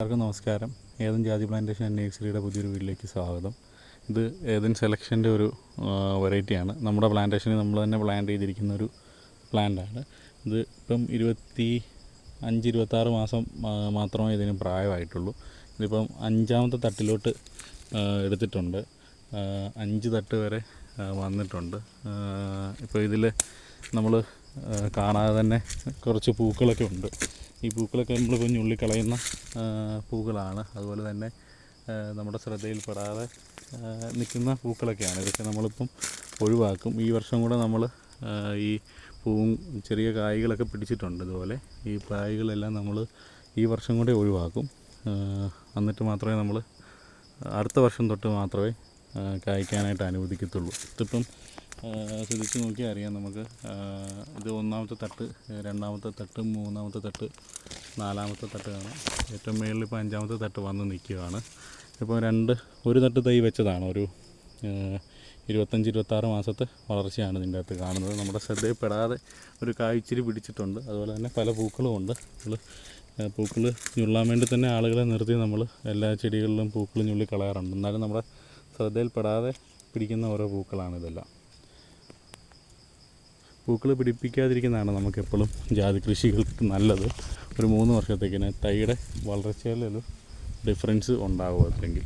എല്ലാവർക്കും നമസ്കാരം. ഏതൻ ജാതി പ്ലാന്റേഷൻ ആൻഡ് നേഴ്സറിയുടെ പുതിയൊരു വീട്ടിലേക്ക് സ്വാഗതം. ഇത് ഏതൻ സെലക്ഷന്റെ ഒരു വെറൈറ്റിയാണ്. നമ്മുടെ പ്ലാന്റേഷനിൽ നമ്മൾ തന്നെ പ്ലാന്റ് ചെയ്തിരിക്കുന്ന ഒരു പ്ലാന്റാണ്. ഇത് ഇപ്പം ഇരുപത്തി അഞ്ച് ഇരുപത്താറ് മാസം മാത്രമേ ഇതിന് പ്രായമായിട്ടുള്ളൂ. ഇതിപ്പം അഞ്ചാമത്തെ തട്ടിലോട്ട് എടുത്തിട്ടുണ്ട്. അഞ്ച് തട്ട് വരെ വന്നിട്ടുണ്ട്. ഇപ്പോൾ ഇതിൽ നമ്മൾ കാണാതെ തന്നെ കുറച്ച് പൂക്കളൊക്കെ ഉണ്ട്. ഈ പൂക്കളൊക്കെ നമ്മൾ ഞുള്ളിക്കളയുന്ന കളയുന്ന പൂക്കളാണ്. അതുപോലെ തന്നെ നമ്മുടെ ശ്രദ്ധയിൽപ്പെടാതെ നിൽക്കുന്ന പൂക്കളൊക്കെയാണ്. ഇതൊക്കെ നമ്മളിപ്പം ഒഴിവാക്കും. ഈ വർഷം കൂടെ നമ്മൾ ഈ പൂവും ചെറിയ കായ്കളൊക്കെ പിടിച്ചിട്ടുണ്ട് ഇതുപോലെ. ഈ കായ്കളെല്ലാം നമ്മൾ ഈ വർഷം കൂടെ ഒഴിവാക്കും. എന്നിട്ട് മാത്രമേ നമ്മൾ അടുത്ത വർഷം തൊട്ട് മാത്രമേ കായ്ക്കാനായിട്ട് അനുവദിക്കത്തുള്ളൂ. ഇതിപ്പം ശ്രദ്ധിച്ച് നോക്കിയാൽ അറിയാം നമുക്ക്. ഇത് ഒന്നാമത്തെ തട്ട് രണ്ടാമത്തെ തട്ട് മൂന്നാമത്തെ തട്ട് നാലാമത്തെ തട്ട് കാണാം. ഏറ്റവും മുകളിൽ ഇപ്പോൾ അഞ്ചാമത്തെ തട്ട് വന്ന് നിൽക്കുകയാണ്. ഇപ്പോൾ രണ്ട് ഒരു തട്ട് തൈ വെച്ചതാണ് ഒരു ഇരുപത്തഞ്ച് ഇരുപത്താറ് മാസത്തെ വളർച്ചയാണ് ഇതിന്റെ അകത്ത് കാണുന്നത്. നമ്മുടെ ശ്രദ്ധയിൽപ്പെടാതെ ഒരു കായ്ച്ചിരി പിടിച്ചിട്ടുണ്ട്. അതുപോലെ തന്നെ പല പൂക്കളും ഉണ്ട്. പൂക്കൾ ഞുള്ളാൻ വേണ്ടി തന്നെ ആളുകളെ നിർത്തി നമ്മൾ എല്ലാ ചെടികളിലും പൂക്കൾ ഞുള്ളി കളയാറുണ്ട് എന്നാലും നമ്മുടെ ശ്രദ്ധയിൽപ്പെടാതെ പിടിക്കുന്ന ഓരോ പൂക്കളാണ് ഇതെല്ലാം. പൂക്കൾ പിടിപ്പിക്കാതിരിക്കുന്നതാണ് നമുക്കെപ്പോഴും ജാതി കൃഷികൾക്ക് നല്ലത്. ഒരു മൂന്ന് വർഷത്തേക്കിന് തൈയുടെ വളർച്ചയിലൊരു ഡിഫറൻസ് ഉണ്ടാകുമോ അല്ലെങ്കിൽ